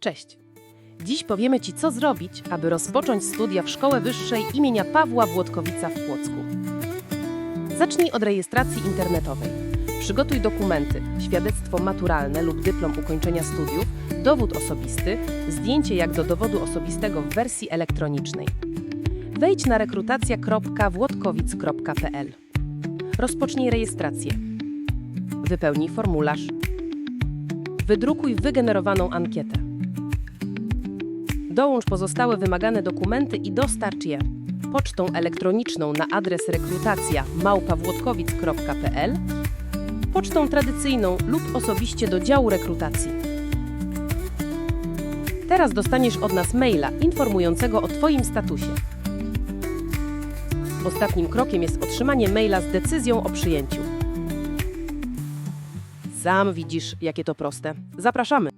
Cześć. Dziś powiemy Ci, co zrobić, aby rozpocząć studia w Szkołę Wyższej imienia Pawła Włodkowica w Płocku. Zacznij od rejestracji internetowej. Przygotuj dokumenty, świadectwo maturalne lub dyplom ukończenia studiów, dowód osobisty, zdjęcie jak do dowodu osobistego w wersji elektronicznej. Wejdź na rekrutacja.włodkowic.pl. Rozpocznij rejestrację. Wypełnij formularz. Wydrukuj wygenerowaną ankietę. Dołącz pozostałe wymagane dokumenty i dostarcz je pocztą elektroniczną na adres rekrutacja małpawłodkowic.pl, pocztą tradycyjną lub osobiście do działu rekrutacji. Teraz dostaniesz od nas maila informującego o Twoim statusie. Ostatnim krokiem jest otrzymanie maila z decyzją o przyjęciu. Sam widzisz, jakie to proste. Zapraszamy!